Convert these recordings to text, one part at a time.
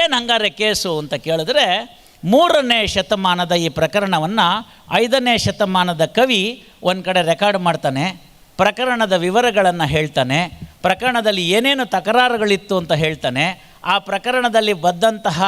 ಏನು ಹಂಗಾರೆ ಕೇಸು ಅಂತ ಕೇಳಿದ್ರೆ, ಮೂರನೇ ಶತಮಾನದ ಈ ಪ್ರಕರಣವನ್ನು ಐದನೇ ಶತಮಾನದ ಕವಿ ಒಂದು ಕಡೆ ರೆಕಾರ್ಡ್ ಮಾಡ್ತಾನೆ, ಪ್ರಕರಣದ ವಿವರಗಳನ್ನು ಹೇಳ್ತಾನೆ, ಪ್ರಕರಣದಲ್ಲಿ ಏನೇನು ತಕರಾರುಗಳಿತ್ತು ಅಂತ ಹೇಳ್ತಾನೆ, ಆ ಪ್ರಕರಣದಲ್ಲಿ ಬಂದಂತಹ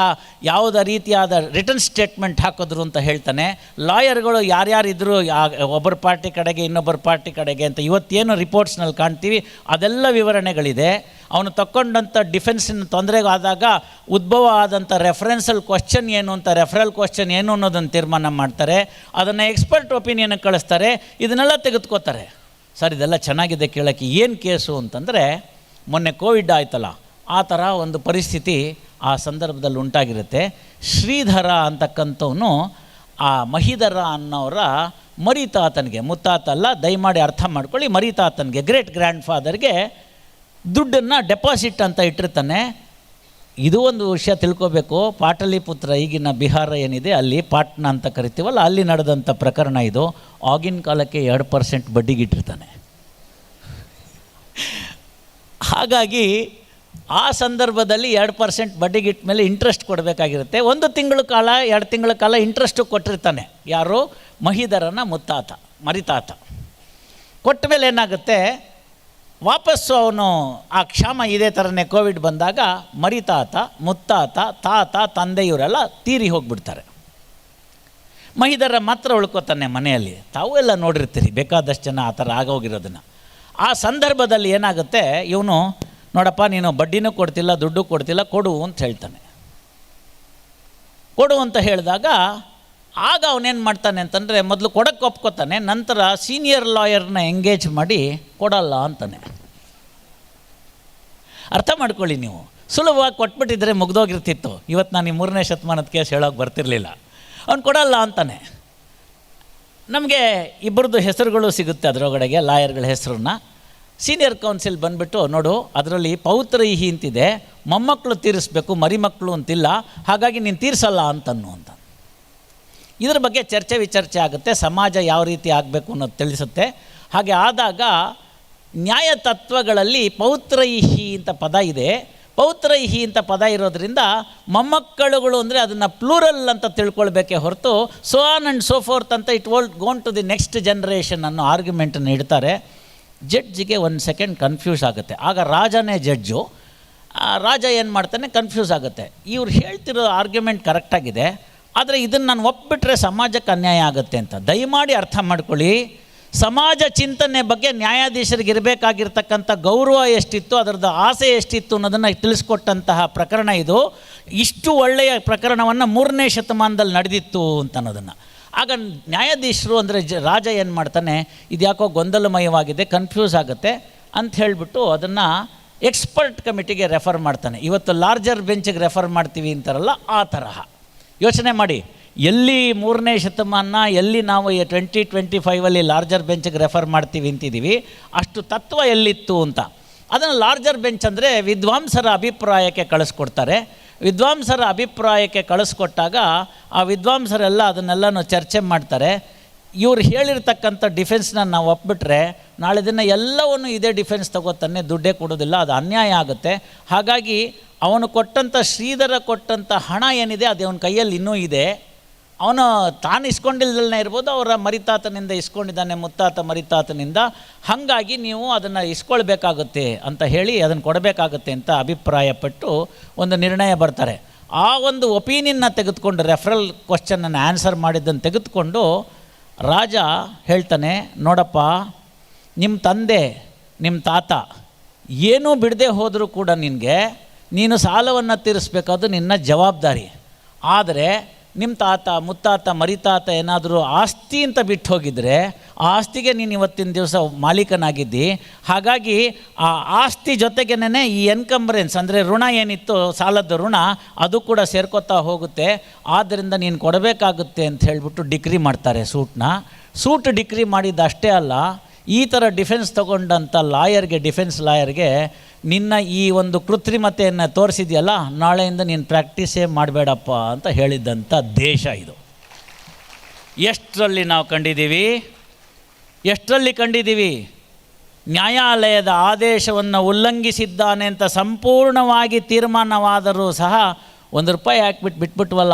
ಯಾವುದೇ ರೀತಿಯಾದ ರಿಟರ್ನ್ ಸ್ಟೇಟ್ಮೆಂಟ್ ಹಾಕಿದ್ರು ಅಂತ ಹೇಳ್ತಾನೆ, ಲಾಯರ್ಗಳು ಯಾರ್ಯಾರಿದ್ರು ಯಾ ಒಬ್ಬರ ಪಾರ್ಟಿ ಕಡೆಗೆ ಇನ್ನೊಬ್ಬರ ಪಾರ್ಟಿ ಕಡೆಗೆ ಅಂತ ಇವತ್ತೇನು ರಿಪೋರ್ಟ್ಸ್ನಲ್ಲಿ ಕಾಣ್ತೀವಿ, ಅದೆಲ್ಲ ವಿವರಣೆಗಳಿದೆ. ಅವನು ತಕ್ಕೊಂಡಂಥ ಡಿಫೆನ್ಸಿನ ತೊಂದರೆಗಾದಾಗ ಉದ್ಭವ ಆದಂಥ ರೆಫರೆನ್ಸಲ್ ಕ್ವಶನ್ ಏನು ಅಂತ ರೆಫರಲ್ ಕ್ವಶನ್ ಏನು ಅನ್ನೋದನ್ನು ತೀರ್ಮಾನ ಮಾಡ್ತಾರೆ. ಅದನ್ನು ಎಕ್ಸ್ಪರ್ಟ್ ಒಪಿನಿಯನ್ ಕಳಿಸ್ತಾರೆ. ಇದನ್ನೆಲ್ಲ ತೆಗೆದುಕೋತಾರೆ. ಸರ್, ಇದೆಲ್ಲ ಚೆನ್ನಾಗಿದೆ ಕೇಳೋಕ್ಕೆ. ಏನು ಕೇಸು ಅಂತಂದರೆ, ಮೊನ್ನೆ ಕೋವಿಡ್ ಆಯ್ತಲ್ಲ, ಆ ಥರ ಒಂದು ಪರಿಸ್ಥಿತಿ ಆ ಸಂದರ್ಭದಲ್ಲಿ ಉಂಟಾಗಿರುತ್ತೆ. ಶ್ರೀಧರ ಅಂತಕ್ಕಂಥವನು ಆ ಮಹಿಧರ ಅನ್ನೋರ ಮರಿತಾತನಿಗೆ ಮುತ್ತಾತ ಅಲ್ಲ ದಯಮಾಡಿ ಅರ್ಥ ಮಾಡ್ಕೊಳ್ಳಿ, ಮರಿತಾತನಿಗೆ ಗ್ರೇಟ್ ಗ್ರ್ಯಾಂಡ್ ಫಾದರ್ಗೆ ದುಡ್ಡನ್ನು ಡೆಪಾಸಿಟ್ ಅಂತ ಇಟ್ಟಿರ್ತಾನೆ. ಇದು ಒಂದು ವಿಷಯ ತಿಳ್ಕೋಬೇಕು. ಪಾಟಲಿಪುತ್ರ ಈಗಿನ ಬಿಹಾರ ಏನಿದೆ, ಅಲ್ಲಿ ಪಾಟ್ನಾ ಅಂತ ಕರಿತೀವಲ್ಲ, ಅಲ್ಲಿ ನಡೆದಂಥ ಪ್ರಕರಣ ಇದು. ಆಗಿನ ಕಾಲಕ್ಕೆ ಎರಡು ಪರ್ಸೆಂಟ್ ಬಡ್ಡಿಗಿಟ್ಟಿರ್ತಾನೆ ಹಾಗಾಗಿ ಆ ಸಂದರ್ಭದಲ್ಲಿ ಎರಡು ಪರ್ಸೆಂಟ್ ಬಡ್ಡಿಗಿಟ್ಟ ಮೇಲೆ ಇಂಟ್ರೆಸ್ಟ್ ಕೊಡಬೇಕಾಗಿರುತ್ತೆ. ಒಂದು ತಿಂಗಳ ಕಾಲ, ಎರಡು ತಿಂಗಳ ಕಾಲ ಇಂಟ್ರೆಸ್ಟು ಕೊಟ್ಟಿರ್ತಾನೆ. ಯಾರು? ಮಹಿದರನ ಮುತ್ತಾತ, ಮರಿತಾತ. ಕೊಟ್ಟ ಮೇಲೆ ಏನಾಗುತ್ತೆ? ವಾಪಸ್ಸು ಅವನು ಆ ಕ್ಷಾಮ ಇದೇ ಥರನೇ ಕೋವಿಡ್ ಬಂದಾಗ ಮರಿತಾತ, ಮುತ್ತಾತ, ತಾತ ತಂದೆ ಇವರೆಲ್ಲ ತೀರಿ ಹೋಗಿಬಿಡ್ತಾರೆ. ಮಹಿದರ ಮಾತ್ರ ಉಳ್ಕೋತಾನೆ ಮನೆಯಲ್ಲಿ. ತಾವು ಎಲ್ಲ ನೋಡಿರ್ತೀರಿ, ಬೇಕಾದಷ್ಟು ಜನ ಆ ಥರ ಆಗೋಗಿರೋದನ್ನು. ಆ ಸಂದರ್ಭದಲ್ಲಿ ಏನಾಗುತ್ತೆ, ಇವನು, ನೋಡಪ್ಪ, ನೀನು ಬಡ್ಡಿನೂ ಕೊಡ್ತಿಲ್ಲ, ದುಡ್ಡು ಕೊಡ್ತಿಲ್ಲ, ಕೊಡು ಅಂತ ಹೇಳ್ತಾನೆ. ಕೊಡು ಅಂತ ಹೇಳಿದಾಗ ಆಗ ಅವನೇನು ಮಾಡ್ತಾನೆ ಅಂತಂದರೆ ಮೊದಲು ಕೊಡಕ್ಕೆ ಒಪ್ಕೋತಾನೆ, ನಂತರ ಸೀನಿಯರ್ ಲಾಯರ್ನ ಎಂಗೇಜ್ ಮಾಡಿ ಕೊಡಲ್ಲ ಅಂತಾನೆ. ಅರ್ಥ ಮಾಡ್ಕೊಳ್ಳಿ ನೀವು. ಸುಲಭವಾಗಿ ಕೊಟ್ಬಿಟ್ಟಿದ್ರೆ ಮುಗ್ದೋಗಿರ್ತಿತ್ತು. ಇವತ್ತು ನಾನು ಈ ಮೂರನೇ ಶತಮಾನದ ಕೇಸ್ ಹೇಳೋಕೆ ಬರ್ತಿರಲಿಲ್ಲ. ಅವ್ನು ಕೊಡಲ್ಲ ಅಂತಾನೆ. ನಮಗೆ ಇಬ್ಬರದ್ದು ಹೆಸರುಗಳು ಸಿಗುತ್ತೆ ಅದರೊಳಗಡೆಗೆ, ಲಾಯರ್ಗಳ ಹೆಸರನ್ನ. ಸೀನಿಯರ್ ಕೌನ್ಸಿಲ್ ಬಂದುಬಿಟ್ಟು, ನೋಡು, ಅದರಲ್ಲಿ ಪೌತ್ರೈಹಿ ಅಂತಿದೆ ಮೊಮ್ಮಕ್ಕಳು ತೀರಿಸ್ಬೇಕು ಮರಿಮಕ್ಕಳು ಅಂತಿಲ್ಲ, ಹಾಗಾಗಿ ನೀನು ತೀರಿಸಲ್ಲ ಅಂತನ್ನು ಅಂತ. ಇದ್ರ ಬಗ್ಗೆ ಚರ್ಚೆ ವಿಚರ್ಚೆ ಆಗುತ್ತೆ, ಸಮಾಜ ಯಾವ ರೀತಿ ಆಗಬೇಕು ಅನ್ನೋದು ತಿಳಿಸುತ್ತೆ. ಹಾಗೆ ಆದಾಗ ನ್ಯಾಯ ತತ್ವಗಳಲ್ಲಿ ಪೌತ್ರೈಹಿ ಅಂತ ಪದ ಇದೆ. ಪೌತ್ರೈಹಿ ಅಂತ ಪದ ಇರೋದ್ರಿಂದ ಮೊಮ್ಮಕ್ಕಳುಗಳು ಅಂದರೆ ಅದನ್ನು ಪ್ಲೂರಲ್ ಅಂತ ತಿಳ್ಕೊಳ್ಬೇಕೇ ಹೊರತು so on and so forth ಅಂತ it would gone to the next generation ಅನ್ನೋ ಆರ್ಗ್ಯುಮೆಂಟನ್ನು ಇಡ್ತಾರೆ. ಜಡ್ಜಿಗೆ ಒಂದು ಸೆಕೆಂಡ್ ಕನ್ಫ್ಯೂಸ್ ಆಗುತ್ತೆ. ಆಗ ರಾಜನೇ ಜಡ್ಜು. ರಾಜ ಏನು ಮಾಡ್ತಾನೆ? ಕನ್ಫ್ಯೂಸ್ ಆಗುತ್ತೆ. ಇವ್ರು ಹೇಳ್ತಿರೋ ಆರ್ಗ್ಯುಮೆಂಟ್ ಕರೆಕ್ಟಾಗಿದೆ ಆದರೆ ಇದನ್ನು ನಾನು ಒಪ್ಪಿಬಿಟ್ರೆ ಸಮಾಜಕ್ಕೆ ಅನ್ಯಾಯ ಆಗುತ್ತೆ ಅಂತ. ದಯಮಾಡಿ ಅರ್ಥ ಮಾಡ್ಕೊಳ್ಳಿ. ಸಮಾಜ ಚಿಂತನೆ ಬಗ್ಗೆ ನ್ಯಾಯಾಧೀಶರಿಗೆ ಇರಬೇಕಾಗಿರ್ತಕ್ಕಂಥ ಗೌರವ ಎಷ್ಟಿತ್ತು, ಅದರದ್ದು ಆಸೆ ಎಷ್ಟಿತ್ತು ಅನ್ನೋದನ್ನು ತಿಳಿಸ್ಕೊಟ್ಟಂತಹ ಪ್ರಕರಣ ಇದು. ಇಷ್ಟು ಒಳ್ಳೆಯ ಪ್ರಕರಣವನ್ನು ಮೂರನೇ ಶತಮಾನದಲ್ಲಿ ನಡೆದಿತ್ತು ಅಂತ ಅನ್ನೋದನ್ನು. ಆಗ ನ್ಯಾಯಾಧೀಶರು ಅಂದರೆ ಜ, ರಾಜ ಏನು ಮಾಡ್ತಾನೆ, ಇದ್ಯಾಕೋ ಗೊಂದಲಮಯವಾಗಿದೆ ಕನ್ಫ್ಯೂಸ್ ಆಗುತ್ತೆ ಅಂತ ಹೇಳಿಬಿಟ್ಟು ಅದನ್ನು ಎಕ್ಸ್ಪರ್ಟ್ ಕಮಿಟಿಗೆ ರೆಫರ್ ಮಾಡ್ತಾನೆ. ಇವತ್ತು ಲಾರ್ಜರ್ ಬೆಂಚಿಗೆ ರೆಫರ್ ಮಾಡ್ತೀವಿ ಅಂತಾರಲ್ಲ, ಆ ತರಹ. ಯೋಚನೆ ಮಾಡಿ. ಎಲ್ಲಿ ಮೂರನೇ ಶತಮಾನ, ಎಲ್ಲಿ ನಾವು ಟ್ವೆಂಟಿ ಟ್ವೆಂಟಿ ಫೈವಲ್ಲಿ ಲಾರ್ಜರ್ ಬೆಂಚಿಗೆ ರೆಫರ್ ಮಾಡ್ತೀವಿ ಅಂತಿದ್ದೀವಿ ಅಷ್ಟು ತತ್ವ ಎಲ್ಲಿತ್ತು ಅಂತ. ಅದನ್ನು ಲಾರ್ಜರ್ ಬೆಂಚ್ ಅಂದರೆ ವಿದ್ವಾಂಸರ ಅಭಿಪ್ರಾಯಕ್ಕೆ ಕಳಿಸ್ಕೊಡ್ತಾರೆ. ವಿದ್ವಾಂಸರ ಅಭಿಪ್ರಾಯಕ್ಕೆ ಕಳಿಸ್ಕೊಟ್ಟಾಗ ಆ ವಿದ್ವಾಂಸರೆಲ್ಲ ಅದನ್ನೆಲ್ಲನೂ ಚರ್ಚೆ ಮಾಡ್ತಾರೆ. ಇವ್ರು ಹೇಳಿರ್ತಕ್ಕಂಥ ಡಿಫೆನ್ಸ್ನ ನಾವು ಒಪ್ಬಿಟ್ರೆ ನಾಳೆ ದಿನ ಎಲ್ಲವನ್ನು ಇದೇ ಡಿಫೆನ್ಸ್ ತಗೋತಾನೆ ದುಡ್ಡೇ ಕೊಡೋದಿಲ್ಲ, ಅದು ಅನ್ಯಾಯ ಆಗುತ್ತೆ. ಹಾಗಾಗಿ ಅವನು ಕೊಟ್ಟಂಥ ಶ್ರೀಧರ ಕೊಟ್ಟಂಥ ಹಣ ಏನಿದೆ, ಅದು ಅವನ ಕೈಯಲ್ಲಿ ಇನ್ನೂ ಇದೆ. ಅವನು ತಾನು ಇಸ್ಕೊಂಡಿಲ್ದಲ್ಲೇ ಇರ್ಬೋದು, ಅವರ ಮರಿತಾತನಿಂದ ಇಸ್ಕೊಂಡಿದ್ದಾನೆ, ಮುತ್ತಾತ ಮರಿತಾತನಿಂದ. ಹಾಗಾಗಿ ನೀವು ಅದನ್ನು ಇಸ್ಕೊಳ್ಬೇಕಾಗುತ್ತೆ ಅಂತ ಹೇಳಿ ಅದನ್ನು ಕೊಡಬೇಕಾಗುತ್ತೆ ಅಂತ ಅಭಿಪ್ರಾಯಪಟ್ಟು ಒಂದು ನಿರ್ಣಯ ಬರ್ತಾರೆ. ಆ ಒಂದು ಒಪಿನಿಯನ್ನ ತೆಗೆದುಕೊಂಡು, ರೆಫರಲ್ ಕ್ವಶನನ್ನು ಆನ್ಸರ್ ಮಾಡಿದ್ದನ್ನು ತೆಗೆದುಕೊಂಡು ರಾಜ ಹೇಳ್ತಾನೆ, ನೋಡಪ್ಪ ನಿಮ್ಮ ತಂದೆ ನಿಮ್ಮ ತಾತ, ಏನೂ ಬಿಡದೆ ಹೋದರೂ ಕೂಡ ನಿನಗೆ ನೀನು ಸಾಲವನ್ನು ತೀರಿಸ್ಬೇಕಾದ್ದು ನಿನ್ನ ಜವಾಬ್ದಾರಿ. ಆದರೆ ನಿಮ್ಮ ತಾತ, ಮುತ್ತಾತ, ಮರಿತಾತ ಏನಾದರೂ ಆಸ್ತಿ ಅಂತ ಬಿಟ್ಟು ಹೋಗಿದ್ರೆ ಆ ಆಸ್ತಿಗೆ ನೀನು ಇವತ್ತಿನ ದಿವಸ ಮಾಲೀಕನಾಗಿದ್ದಿ. ಹಾಗಾಗಿ ಆ ಆಸ್ತಿ ಜೊತೆಗೇನೆ ಈ ಎನ್ಕಂಬ್ರೆನ್ಸ್ ಅಂದರೆ ಋಣ ಏನಿತ್ತು ಸಾಲದ ಋಣ ಅದು ಕೂಡ ಸೇರ್ಕೋತಾ ಹೋಗುತ್ತೆ. ಆದ್ದರಿಂದ ನೀನು ಕೊಡಬೇಕಾಗುತ್ತೆ ಅಂತ ಹೇಳಿಬಿಟ್ಟು ಡಿಗ್ರಿ ಮಾಡ್ತಾರೆ ಸೂಟ್ನ. ಸೂಟ್ ಡಿಗ್ರಿ ಮಾಡಿದ್ದಷ್ಟೇ ಅಲ್ಲ ಈ ಥರ ಡಿಫೆನ್ಸ್ ತಗೊಂಡಂಥ ಲಾಯರ್ಗೆ ಡಿಫೆನ್ಸ್ ಲಾಯರ್ಗೆ, ನಿನ್ನ ಈ ಒಂದು ಕೃತ್ರಿಮತೆಯನ್ನು ತೋರಿಸಿದೆಯಲ್ಲ, ನಾಳೆಯಿಂದ ನೀನು ಪ್ರಾಕ್ಟೀಸೇ ಮಾಡಬೇಡಪ್ಪ ಅಂತ ಹೇಳಿದ್ದಂಥ ದೇಶ ಇದು. ಎಷ್ಟರಲ್ಲಿ ನಾವು ಕಂಡಿದ್ದೀವಿ? ಎಷ್ಟರಲ್ಲಿ ಕಂಡಿದ್ದೀವಿ? ನ್ಯಾಯಾಲಯದ ಆದೇಶವನ್ನು ಉಲ್ಲಂಘಿಸಿದ್ದಾನೆ ಅಂತ ಸಂಪೂರ್ಣವಾಗಿ ತೀರ್ಮಾನವಾದರೂ ಸಹ ಒಂದು ರೂಪಾಯಿ ಹಾಕ್ಬಿಟ್ಟು ಬಿಟ್ಬಿಟ್ವಲ್ಲ?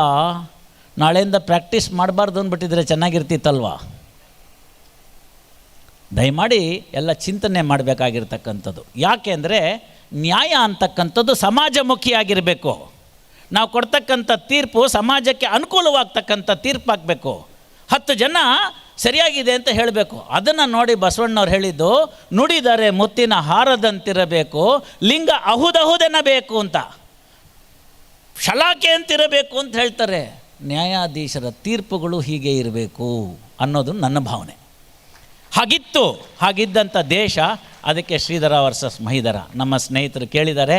ನಾಳೆಯಿಂದ ಪ್ರಾಕ್ಟೀಸ್ ಮಾಡಬಾರ್ದು ಅಂದ್ಬಿಟ್ಟಿದ್ರೆ ಚೆನ್ನಾಗಿರ್ತಿತ್ತಲ್ವಾ? ದಯಮಾಡಿ ಎಲ್ಲ ಚಿಂತನೆ ಮಾಡಬೇಕಾಗಿರ್ತಕ್ಕಂಥದ್ದು. ಯಾಕೆ ಅಂದರೆ ನ್ಯಾಯ ಅಂತಕ್ಕಂಥದ್ದು ಸಮಾಜಮುಖಿಯಾಗಿರಬೇಕು. ನಾವು ಕೊಡ್ತಕ್ಕಂಥ ತೀರ್ಪು ಸಮಾಜಕ್ಕೆ ಅನುಕೂಲವಾಗ್ತಕ್ಕಂಥ ತೀರ್ಪಾಗಬೇಕು. ಹತ್ತು ಜನ ಸರಿಯಾಗಿದೆ ಅಂತ ಹೇಳಬೇಕು. ಅದನ್ನು ನೋಡಿ ಬಸವಣ್ಣವ್ರು ಹೇಳಿದ್ದು, ನುಡಿದರೆ ಮುತ್ತಿನ ಹಾರದಂತಿರಬೇಕು, ಲಿಂಗ ಅಹುದಹುದೆನಬೇಕು ಅಂತ. ಶಲಾಕೆ ಅಂತಿರಬೇಕು ಅಂತ ಹೇಳ್ತಾರೆ. ನ್ಯಾಯಾಧೀಶರ ತೀರ್ಪುಗಳು ಹೀಗೆ ಇರಬೇಕು ಅನ್ನೋದು ನನ್ನ ಭಾವನೆ. ಹಾಗಿತ್ತು ಹಾಗಿದ್ದಂಥ ದೇಶ, ಅದಕ್ಕೆ ಶ್ರೀಧರ ವರ್ಸಸ್ ಮಹಿಧರ. ನಮ್ಮ ಸ್ನೇಹಿತರು ಕೇಳಿದ್ದಾರೆ,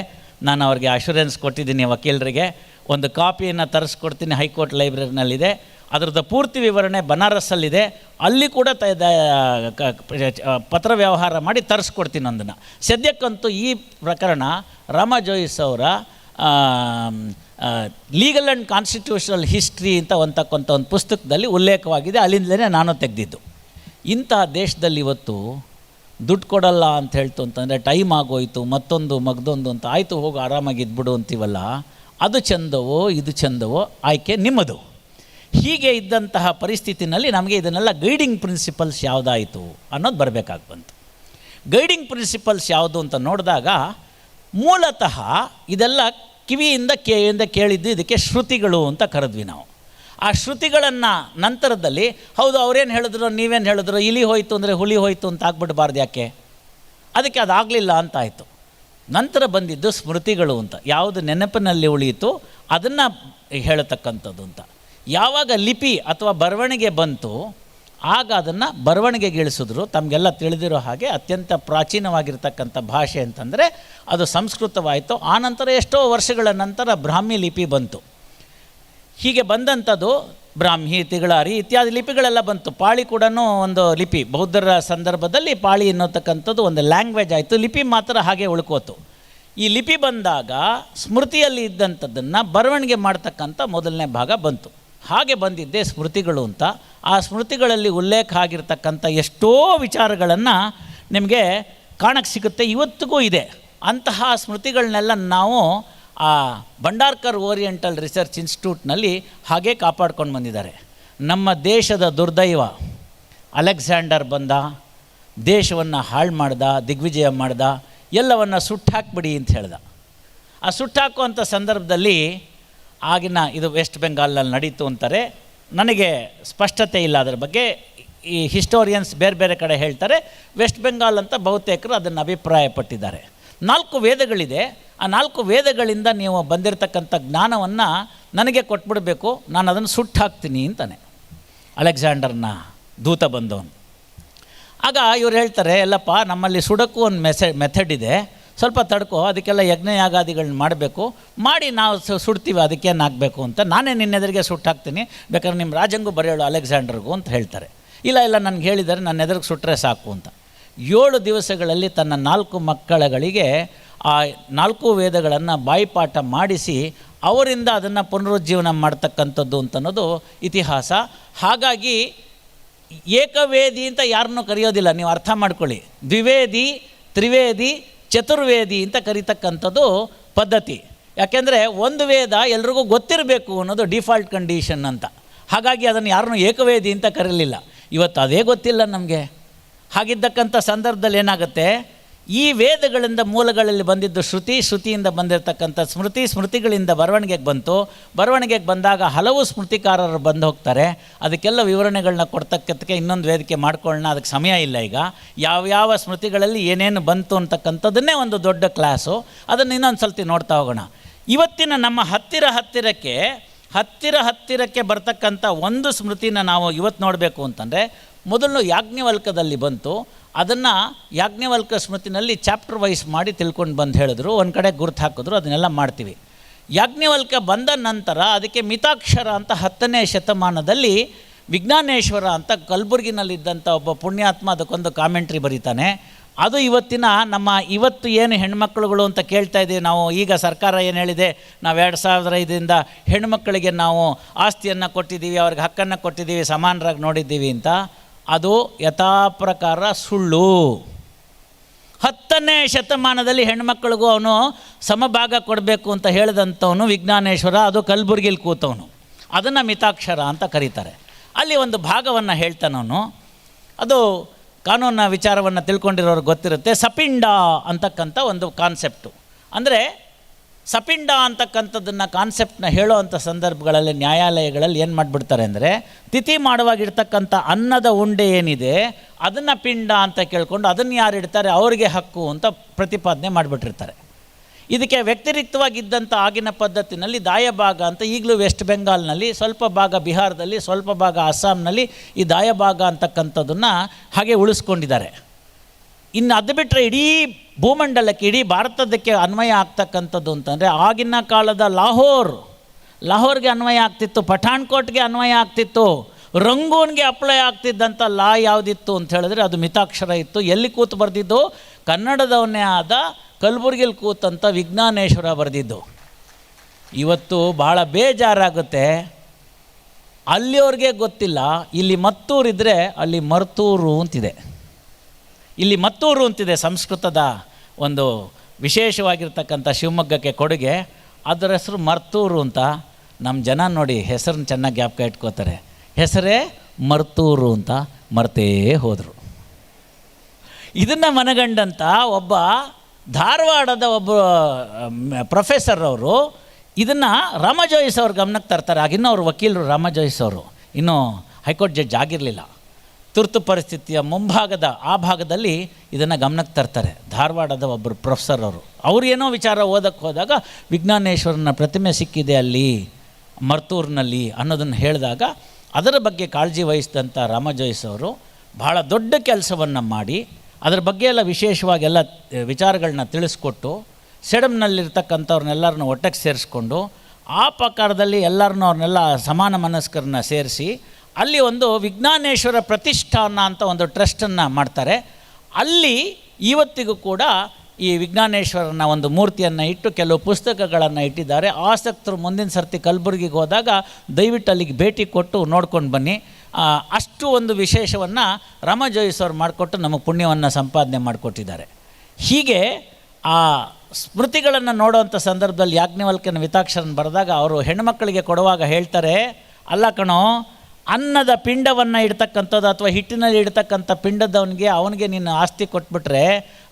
ನಾನು ಅವ್ರಿಗೆ ಅಶೂರೆನ್ಸ್ ಕೊಟ್ಟಿದ್ದೀನಿ ವಕೀಲರಿಗೆ. ಒಂದು ಕಾಪಿಯನ್ನು ತರಿಸ್ಕೊಡ್ತೀನಿ, ಹೈಕೋರ್ಟ್ ಲೈಬ್ರರಿನಲ್ಲಿದೆ. ಅದರದ್ದು ಪೂರ್ತಿ ವಿವರಣೆ ಬನಾರಸ್ಸಲ್ಲಿದೆ. ಅಲ್ಲಿ ಕೂಡ ತ ಪತ್ರ ವ್ಯವಹಾರ ಮಾಡಿ ತರಿಸ್ಕೊಡ್ತೀನಿ ಒಂದನ್ನು ಸದ್ಯಕ್ಕಂತೂ ಈ ಪ್ರಕರಣ ರಾಮ ಜೋಯಿಸ್ ಅವರ ಲೀಗಲ್ ಆ್ಯಂಡ್ ಕಾನ್ಸ್ಟಿಟ್ಯೂಷನಲ್ ಹಿಸ್ಟ್ರಿ ಅಂತ ಅಂತಕ್ಕಂಥ ಒಂದು ಪುಸ್ತಕದಲ್ಲಿ ಉಲ್ಲೇಖವಾಗಿದೆ. ಅಲ್ಲಿಂದಲೇ ನಾನು ತೆಗೆದಿದ್ದು. ಇಂಥ ದೇಶದಲ್ಲಿ ಇವತ್ತು ದುಡ್ಡು ಕೊಡಲ್ಲ ಅಂತ ಹೇಳ್ತು ಅಂತಂದರೆ ಟೈಮ್ ಆಗೋಯ್ತು, ಮತ್ತೊಂದು ಮಗ್ದೊಂದು ಅಂತ ಆಯಿತು, ಹೋಗಿ, ಆರಾಮಾಗಿ ಇದ್ಬಿಡು ಅಂತೀವಲ್ಲ, ಅದು ಚಂದವೋ, ಇದು ಚಂದವೋ, ಆಯ್ಕೆ ನಿಮ್ಮದು. ಹೀಗೆ ಇದ್ದಂತಹ ಪರಿಸ್ಥಿತಿನಲ್ಲಿ ನಮಗೆ ಇದನ್ನೆಲ್ಲ ಗೈಡಿಂಗ್ ಪ್ರಿನ್ಸಿಪಲ್ಸ್ ಯಾವುದಾಯಿತು ಅನ್ನೋದು ಬರಬೇಕಾಗಿ ಬಂತು. ಗೈಡಿಂಗ್ ಪ್ರಿನ್ಸಿಪಲ್ಸ್ ಯಾವುದು ಅಂತ ನೋಡಿದಾಗ ಮೂಲತಃ ಇದೆಲ್ಲ ಕಿವಿಯಿಂದ, ಕೇಯಿಂದ ಕೇಳಿದ್ದು ಇದಕ್ಕೆ ಶ್ರುತಿಗಳು ಅಂತ ಕರೆದ್ವಿ ನಾವು. ಆ ಶ್ರುತಿಗಳನ್ನು ನಂತರದಲ್ಲಿ, ಹೌದು, ಅವ್ರೇನು ಹೇಳಿದ್ರು, ನೀವೇನು ಹೇಳಿದ್ರು, ಇಲಿ ಹೋಯ್ತು ಅಂದರೆ ಹುಲಿ ಹೋಯ್ತು ಅಂತ ಆಗ್ಬಿಡ್ಬಾರ್ದು ಯಾಕೆ? ಅದಕ್ಕೆ ಅದಾಗಲಿಲ್ಲ ಅಂತ ಆಯಿತು. ನಂತರ ಬಂದಿದ್ದು ಸ್ಮೃತಿಗಳು ಅಂತ. ಯಾವುದು ನೆನಪಿನಲ್ಲಿ ಉಳಿಯಿತು, ಅದನ್ನು ಹೇಳತಕ್ಕಂಥದ್ದು ಅಂತ. ಯಾವಾಗ ಲಿಪಿ ಅಥವಾ ಬರವಣಿಗೆ ಬಂತು, ಆಗ ಅದನ್ನು ಬರವಣಿಗೆಗಿಳಿಸಿದ್ರು. ತಮಗೆಲ್ಲ ತಿಳಿದಿರೋ ಹಾಗೆ ಅತ್ಯಂತ ಪ್ರಾಚೀನವಾಗಿರ್ತಕ್ಕಂಥ ಭಾಷೆ ಅಂತಂದರೆ ಅದು ಸಂಸ್ಕೃತವಾಯಿತು. ಆನಂತರ ಎಷ್ಟೋ ವರ್ಷಗಳ ನಂತರ ಬ್ರಾಹ್ಮಿ ಲಿಪಿ ಬಂತು. ಹೀಗೆ ಬಂದಂಥದ್ದು ಬ್ರಾಹ್ಮಿ ತಿಗಳಾರಿ ಇತ್ಯಾದಿ ಲಿಪಿಗಳೆಲ್ಲ ಬಂತು. ಪಾಳಿ ಕೂಡ ಒಂದು ಲಿಪಿ. ಬೌದ್ಧರ ಸಂದರ್ಭದಲ್ಲಿ ಪಾಳಿ ಎನ್ನುತಕ್ಕಂಥದ್ದು ಒಂದು ಲ್ಯಾಂಗ್ವೇಜ್ ಆಯಿತು. ಲಿಪಿ ಮಾತ್ರ ಹಾಗೆ ಉಳ್ಕೋತು. ಈ ಲಿಪಿ ಬಂದಾಗ ಸ್ಮೃತಿಯಲ್ಲಿ ಇದ್ದಂಥದ್ದನ್ನು ಬರವಣಿಗೆ ಮಾಡ್ತಕ್ಕಂಥ ಮೊದಲನೇ ಭಾಗ ಬಂತು. ಹಾಗೆ ಬಂದಿದ್ದೇ ಸ್ಮೃತಿಗಳು ಅಂತ. ಆ ಸ್ಮೃತಿಗಳಲ್ಲಿ ಉಲ್ಲೇಖ ಆಗಿರ್ತಕ್ಕಂಥ ಎಷ್ಟೋ ವಿಚಾರಗಳನ್ನು ನಿಮಗೆ ಕಾಣಕ್ಕೆ ಸಿಗುತ್ತೆ. ಇವತ್ತಿಗೂ ಇದೆ. ಅಂತಹ ಸ್ಮೃತಿಗಳನ್ನೆಲ್ಲ ನಾವು ಆ ಭಂಡಾರ್ಕರ್ ಓರಿಯೆಂಟಲ್ ರಿಸರ್ಚ್ ಇನ್ಸ್ಟಿಟ್ಯೂಟ್ನಲ್ಲಿ ಹಾಗೆ ಕಾಪಾಡ್ಕೊಂಡು ಬಂದಿದ್ದಾರೆ. ನಮ್ಮ ದೇಶದ ದುರ್ದೈವ ಅಲೆಕ್ಸಾಂಡರ್ ಬಂದ, ದೇಶವನ್ನು ಹಾಳು ಮಾಡ್ದ, ದಿಗ್ವಿಜಯ ಮಾಡ್ದ, ಎಲ್ಲವನ್ನು ಸುಟ್ಟಾಕ್ಬಿಡಿ ಅಂತ ಹೇಳ್ದ. ಆ ಸುಟ್ಟಾಕುವಂಥ ಸಂದರ್ಭದಲ್ಲಿ ಆಗಿನ ಇದು ವೆಸ್ಟ್ ಬೆಂಗಾಲ್ನಲ್ಲಿ ನಡೀತು ಅಂತಾರೆ. ನನಗೆ ಸ್ಪಷ್ಟತೆ ಇಲ್ಲ ಅದರ ಬಗ್ಗೆ. ಈ ಹಿಸ್ಟೋರಿಯನ್ಸ್ ಬೇರೆ ಬೇರೆ ಕಡೆ ಹೇಳ್ತಾರೆ. ವೆಸ್ಟ್ ಬೆಂಗಾಲ್ ಅಂತ ಬಹುತೇಕರು ಅದನ್ನು ಅಭಿಪ್ರಾಯಪಟ್ಟಿದ್ದಾರೆ. ನಾಲ್ಕು ವೇದಗಳಿದೆ. ಆ ನಾಲ್ಕು ವೇದಗಳಿಂದ ನೀವು ಬಂದಿರತಕ್ಕಂಥ ಜ್ಞಾನವನ್ನು ನನಗೆ ಕೊಟ್ಬಿಡಬೇಕು. ನಾನು ಅದನ್ನು ಸುಟ್ಟು ಹಾಕ್ತೀನಿ ಅಂತಾನೆ. ಅಲೆಕ್ಸಾಂಡರ್ನ ದೂತ ಬಂದವನು. ಆಗ ಇವ್ರು ಹೇಳ್ತಾರೆ, ಎಲ್ಲಪ್ಪ, ನಮ್ಮಲ್ಲಿ ಸುಡಕ್ಕೂ ಒಂದು ಮೆಸೆ, ಮೆಥಡ್ ಇದೆ. ಸ್ವಲ್ಪ ತಡ್ಕೋ, ಅದಕ್ಕೆಲ್ಲ ಯಜ್ಞ ಯಾಗಾದಿಗಳನ್ನ ಮಾಡಬೇಕು. ಮಾಡಿ ನಾವು ಸುಡ್ತೀವಿ ಅದಕ್ಕೇನು ಆಗಬೇಕು ಅಂತ. ನಾನೇ ನಿನ್ನೆದರಿಗೆ ಸುಟ್ಟು ಹಾಕ್ತೀನಿ ಬೇಕಾದ್ರೆ ನಿಮ್ಮ ರಾಜಂಗೂ ಬರೆಯೋಳು ಅಲೆಕ್ಸಾಂಡರ್ಗೂ ಅಂತ ಹೇಳ್ತಾರೆ. ಇಲ್ಲ ಇಲ್ಲ, ನನಗೆ ಹೇಳಿದ್ದಾರೆ ನನ್ನ ಎದುರಿಗೆ ಸುಟ್ಟರೆ ಸಾಕು ಅಂತ. ಏಳು ದಿವಸಗಳಲ್ಲಿ ತನ್ನ ನಾಲ್ಕು ಮಕ್ಕಳಗಳಿಗೆ ಆ ನಾಲ್ಕು ವೇದಗಳನ್ನು ಬಾಯಿಪಾಠ ಮಾಡಿಸಿ ಅವರಿಂದ ಅದನ್ನು ಪುನರುಜ್ಜೀವನ ಮಾಡ್ತಕ್ಕಂಥದ್ದು ಅಂತನ್ನೋದು ಇತಿಹಾಸ. ಹಾಗಾಗಿ ಏಕವೇದಿ ಅಂತ ಯಾರನ್ನೂ ಕರೆಯೋದಿಲ್ಲ. ನೀವು ಅರ್ಥ ಮಾಡ್ಕೊಳ್ಳಿ. ದ್ವಿವೇದಿ, ತ್ರಿವೇದಿ, ಚತುರ್ವೇದಿ ಅಂತ ಕರೀತಕ್ಕಂಥದ್ದು ಪದ್ಧತಿ. ಯಾಕೆಂದರೆ ಒಂದು ವೇದ ಎಲ್ರಿಗೂ ಗೊತ್ತಿರಬೇಕು ಅನ್ನೋದು ಡಿಫಾಲ್ಟ್ ಕಂಡೀಷನ್ ಅಂತ. ಹಾಗಾಗಿ ಅದನ್ನು ಯಾರನ್ನೂ ಏಕವೇದಿ ಅಂತ ಕರೀಲಿಲ್ಲ. ಇವತ್ತು ಅದೇ ಗೊತ್ತಿಲ್ಲ ನಮಗೆ. ಹಾಗಿದ್ದಕ್ಕಂಥ ಸಂದರ್ಭದಲ್ಲಿ ಏನಾಗುತ್ತೆ? ಈ ವೇದಗಳಿಂದ ಮೂಲಗಳಲ್ಲಿ ಬಂದಿದ್ದು ಶ್ರುತಿ, ಶ್ರುತಿಯಿಂದ ಬಂದಿರತಕ್ಕಂಥ ಸ್ಮೃತಿ, ಸ್ಮೃತಿಗಳಿಂದ ಬರವಣಿಗೆಗೆ ಬಂತು. ಬರವಣಿಗೆಗೆ ಬಂದಾಗ ಹಲವು ಸ್ಮೃತಿಕಾರರು ಬಂದು ಹೋಗ್ತಾರೆ. ಅದಕ್ಕೆಲ್ಲ ವಿವರಣೆಗಳನ್ನ ಕೊಡ್ತಕ್ಕಂಥಕ್ಕೆ ಇನ್ನೊಂದು ವೇದಿಕೆ ಮಾಡ್ಕೊಳ್ಳೋಣ. ಅದಕ್ಕೆ ಸಮಯ ಇಲ್ಲ ಈಗ. ಯಾವ್ಯಾವ ಸ್ಮೃತಿಗಳಲ್ಲಿ ಏನೇನು ಬಂತು ಅಂತಕ್ಕಂಥದ್ದನ್ನೇ ಒಂದು ದೊಡ್ಡ ಕ್ಲಾಸು. ಅದನ್ನು ಇನ್ನೊಂದು ಸಲ್ತಿ ನೋಡ್ತಾ ಹೋಗೋಣ. ಇವತ್ತಿನ ನಮ್ಮ ಹತ್ತಿರ ಹತ್ತಿರಕ್ಕೆ ಹತ್ತಿರ ಹತ್ತಿರಕ್ಕೆ ಬರ್ತಕ್ಕಂಥ ಒಂದು ಸ್ಮೃತಿನ ನಾವು ಇವತ್ತು ನೋಡಬೇಕು ಅಂತಂದರೆ ಮೊದಲು ಯಾಜ್ಞವಲ್ಕದಲ್ಲಿ ಬಂತು. ಅದನ್ನು ಯಾಜ್ಞವಲ್ಕ ಸ್ಮೃತಿನಲ್ಲಿ ಚಾಪ್ಟರ್ ವೈಸ್ ಮಾಡಿ ತಿಳ್ಕೊಂಡು ಬಂದು ಹೇಳಿದ್ರು. ಒಂದು ಕಡೆ ಗುರ್ತು ಹಾಕಿದ್ರು, ಅದನ್ನೆಲ್ಲ ಮಾಡ್ತೀವಿ. ಯಾಜ್ಞವಲ್ಕ ಬಂದ ನಂತರ ಅದಕ್ಕೆ ಮಿತಾಕ್ಷರ ಅಂತ ಹತ್ತನೇ ಶತಮಾನದಲ್ಲಿ ವಿಜ್ಞಾನೇಶ್ವರ ಅಂತ ಕಲಬುರ್ಗಿನಲ್ಲಿದ್ದಂಥ ಒಬ್ಬ ಪುಣ್ಯಾತ್ಮ ಅದಕ್ಕೊಂದು ಕಾಮೆಂಟ್ರಿ ಬರೀತಾನೆ. ಅದು ಇವತ್ತಿನ ನಮ್ಮ ಇವತ್ತು ಏನು ಹೆಣ್ಮಕ್ಳುಗಳು ಅಂತ ಕೇಳ್ತಾ ಇದ್ದೀವಿ ನಾವು. ಈಗ ಸರ್ಕಾರ ಏನು ಹೇಳಿದೆ? ನಾವು ಎರಡು ಸಾವಿರದ ಐದರಿಂದ ಹೆಣ್ಮಕ್ಕಳಿಗೆ ನಾವು ಆಸ್ತಿಯನ್ನು ಕೊಟ್ಟಿದ್ದೀವಿ, ಅವ್ರಿಗೆ ಹಕ್ಕನ್ನು ಕೊಟ್ಟಿದ್ದೀವಿ, ಸಮಾನರಾಗಿ ನೋಡಿದ್ದೀವಿ ಅಂತ. ಅದು ಯಥಾಪ್ರಕಾರ ಸುಳ್ಳು. ಹತ್ತನೇ ಶತಮಾನದಲ್ಲಿ ಹೆಣ್ಮಕ್ಳಿಗೂ ಅವನು ಸಮಭಾಗ ಕೊಡಬೇಕು ಅಂತ ಹೇಳಿದಂಥವನು ವಿಜ್ಞಾನೇಶ್ವರ, ಅದು ಕಲಬುರ್ಗಿಲಿ ಕೂತವನು. ಅದನ್ನು ಮಿತಾಕ್ಷರ ಅಂತ ಕರೀತಾರೆ. ಅಲ್ಲಿ ಒಂದು ಭಾಗವನ್ನು ಹೇಳ್ತಾನವನು ಅದು ಕಾನೂನಿನ ವಿಚಾರವನ್ನು ತಿಳ್ಕೊಂಡಿರೋರು ಗೊತ್ತಿರುತ್ತೆ. ಸಪಿಂಡ ಅಂತಕ್ಕಂಥ ಒಂದು ಕಾನ್ಸೆಪ್ಟು. ಅಂದರೆ ಸಪಿಂಡ ಅಂತಕ್ಕಂಥದ್ದನ್ನು ಕಾನ್ಸೆಪ್ಟನ್ನ ಹೇಳೋ ಅಂಥ ಸಂದರ್ಭಗಳಲ್ಲಿ ನ್ಯಾಯಾಲಯಗಳಲ್ಲಿ ಏನು ಮಾಡಿಬಿಡ್ತಾರೆ ಅಂದರೆ, ತಿಥಿ ಮಾಡುವಾಗಿರ್ತಕ್ಕಂಥ ಅನ್ನದ ಉಂಡೆ ಏನಿದೆ, ಅದನ್ನು ಪಿಂಡ ಅಂತ ಕೇಳ್ಕೊಂಡು ಅದನ್ನು ಯಾರು ಇಡ್ತಾರೆ, ಅವರಿಗೆ ಹಕ್ಕು ಅಂತ ಪ್ರತಿಪಾದನೆ ಮಾಡಿಬಿಟ್ಟಿರ್ತಾರೆ. ಇದಕ್ಕೆ ವ್ಯತಿರಿಕ್ತವಾಗಿದ್ದಂಥ ಆಗಿನ ಪದ್ಧತಿನಲ್ಲಿ ದಾಯಭಾಗ ಅಂತ ಈಗಲೂ ವೆಸ್ಟ್ ಬೆಂಗಾಲ್ನಲ್ಲಿ, ಸ್ವಲ್ಪ ಭಾಗ ಬಿಹಾರದಲ್ಲಿ, ಸ್ವಲ್ಪ ಭಾಗ ಅಸ್ಸಾಂನಲ್ಲಿ ಈ ದಾಯಭಾಗ ಅಂತಕ್ಕಂಥದ್ದನ್ನು ಹಾಗೆ ಉಳಿಸ್ಕೊಂಡಿದ್ದಾರೆ. ಇನ್ನು ಅದು ಬಿಟ್ಟರೆ ಇಡೀ ಭೂಮಂಡಲಕ್ಕೆ, ಇಡೀ ಭಾರತದಕ್ಕೆ ಅನ್ವಯ ಆಗ್ತಕ್ಕಂಥದ್ದು ಅಂತಂದರೆ ಆಗಿನ ಕಾಲದ ಲಾಹೋರ್. ಲಾಹೋರ್ಗೆ ಅನ್ವಯ ಆಗ್ತಿತ್ತು, ಪಠಾಣ್ಕೋಟ್ಗೆ ಅನ್ವಯ ಆಗ್ತಿತ್ತು, ರಂಗೂನ್ಗೆ ಅಪ್ಲೈ ಆಗ್ತಿದ್ದಂಥ ಲಾ ಯಾವುದಿತ್ತು ಅಂತ ಹೇಳಿದ್ರೆ ಅದು ಮಿತಾಕ್ಷರ ಇತ್ತು. ಎಲ್ಲಿ ಕೂತು ಬರೆದಿದ್ದು? ಕನ್ನಡದವನ್ನೇ ಆದ ಕಲಬುರ್ಗಿಲಿ ಕೂತಂಥ ವಿಜ್ಞಾನೇಶ್ವರ ಬರೆದಿದ್ದು. ಇವತ್ತು ಭಾಳ ಬೇಜಾರಾಗುತ್ತೆ. ಅಲ್ಲಿಯವ್ರಿಗೆ ಗೊತ್ತಿಲ್ಲ, ಇಲ್ಲಿ ಮತ್ತೂರಿದ್ದರೆ ಅಲ್ಲಿ ಮರ್ತೂರು ಅಂತಿದೆ. ಇಲ್ಲಿ ಮತ್ತೂರು ಅಂತಿದೆ ಸಂಸ್ಕೃತದ ಒಂದು ವಿಶೇಷವಾಗಿರ್ತಕ್ಕಂಥ ಶಿವಮೊಗ್ಗಕ್ಕೆ ಕೊಡುಗೆ. ಅದರ ಹೆಸರು ಮರ್ತೂರು ಅಂತ. ನಮ್ಮ ಜನ ನೋಡಿ ಹೆಸರನ್ನ ಚೆನ್ನಾಗಿ ಜ್ಞಾಪಕ ಇಟ್ಕೋತಾರೆ. ಹೆಸರೇ ಮರ್ತೂರು ಅಂತ ಮರ್ತೇ ಹೋದರು. ಇದನ್ನು ಮನಗಂಡಂಥ ಒಬ್ಬ ಧಾರವಾಡದ ಒಬ್ಬ ಪ್ರೊಫೆಸರ್ ಅವರು ಇದನ್ನು ರಾಮಜೋಯಿಸ್ ಅವ್ರ ಗಮನಕ್ಕೆ ತರ್ತಾರೆ. ಆಗಿನ್ನೂ ಅವ್ರ ವಕೀಲರು ರಾಮಜೋಯಿಸ್ ಅವರು. ಇನ್ನೂ ಹೈಕೋರ್ಟ್ ಜಡ್ಜ್ ಆಗಿರಲಿಲ್ಲ. ತುರ್ತು ಪರಿಸ್ಥಿತಿಯ ಮುಂಭಾಗದ ಆ ಭಾಗದಲ್ಲಿ ಇದನ್ನು ಗಮನಕ್ಕೆ ತರ್ತಾರೆ. ಧಾರವಾಡದ ಒಬ್ಬರು ಪ್ರೊಫೆಸರ್ ಅವರು. ಏನೋ ವಿಚಾರ ಓದಕ್ಕೆ ಹೋದಾಗ ವಿಜ್ಞಾನೇಶ್ವರನ ಪ್ರತಿಮೆ ಸಿಕ್ಕಿದೆ ಅಲ್ಲಿ, ಮರ್ತೂರಿನಲ್ಲಿ ಅನ್ನೋದನ್ನು ಹೇಳಿದಾಗ ಅದರ ಬಗ್ಗೆ ಕಾಳಜಿ ವಹಿಸಿದಂಥ ರಾಮಜೋಯಿಸ್ ಅವರು ಭಾಳ ದೊಡ್ಡ ಕೆಲಸವನ್ನು ಮಾಡಿ, ಅದರ ಬಗ್ಗೆ ಎಲ್ಲ ವಿಶೇಷವಾಗಿ ಎಲ್ಲ ವಿಚಾರಗಳನ್ನ ತಿಳಿಸ್ಕೊಟ್ಟು ಸೆಡಮ್ನಲ್ಲಿರ್ತಕ್ಕಂಥವ್ರನ್ನೆಲ್ಲರನ್ನೂ ಒಟ್ಟಿಗೆ ಸೇರಿಸ್ಕೊಂಡು, ಆ ಪ್ರಕಾರದಲ್ಲಿ ಎಲ್ಲರನ್ನೂ ಅವ್ರನ್ನೆಲ್ಲ ಸಮಾನ ಮನಸ್ಕರನ್ನ ಸೇರಿಸಿ ಅಲ್ಲಿ ಒಂದು ವಿಜ್ಞಾನೇಶ್ವರ ಪ್ರತಿಷ್ಠಾನ ಅಂತ ಒಂದು ಟ್ರಸ್ಟನ್ನು ಮಾಡ್ತಾರೆ. ಅಲ್ಲಿ ಇವತ್ತಿಗೂ ಕೂಡ ಈ ವಿಜ್ಞಾನೇಶ್ವರನ ಒಂದು ಮೂರ್ತಿಯನ್ನು ಇಟ್ಟು ಕೆಲವು ಪುಸ್ತಕಗಳನ್ನು ಇಟ್ಟಿದ್ದಾರೆ. ಆಸಕ್ತರು ಮುಂದಿನ ಸರ್ತಿ ಕಲಬುರಗಿಗೆ ಹೋದಾಗ ದಯವಿಟ್ಟು ಅಲ್ಲಿಗೆ ಭೇಟಿ ಕೊಟ್ಟು ನೋಡ್ಕೊಂಡು ಬನ್ನಿ. ಅಷ್ಟು ಒಂದು ವಿಶೇಷವನ್ನು ರಮಜೋಯಿಸೋರು ಮಾಡಿಕೊಟ್ಟು ನಮಗೆ ಪುಣ್ಯವನ್ನು ಸಂಪಾದನೆ ಮಾಡಿಕೊಟ್ಟಿದ್ದಾರೆ. ಹೀಗೆ ಆ ಸ್ಮೃತಿಗಳನ್ನು ನೋಡುವಂಥ ಸಂದರ್ಭದಲ್ಲಿ ಯಾಜ್ಞವಲ್ಕನ ವಿತಾಕ್ಷರನ್ನು ಬರೆದಾಗ ಅವರು ಹೆಣ್ಮಕ್ಕಳಿಗೆ ಕೊಡುವಾಗ ಹೇಳ್ತಾರೆ, ಅಲ್ಲ ಕಣೋ ಅನ್ನದ ಪಿಂಡವನ್ನು ಇಡ್ತಕ್ಕಂಥದ್ದು ಅಥವಾ ಹಿಟ್ಟಿನಲ್ಲಿ ಇಡ್ತಕ್ಕಂಥ ಪಿಂಡದವನಿಗೆ ಅವನಿಗೆ ನೀನು ಆಸ್ತಿ ಕೊಟ್ಬಿಟ್ರೆ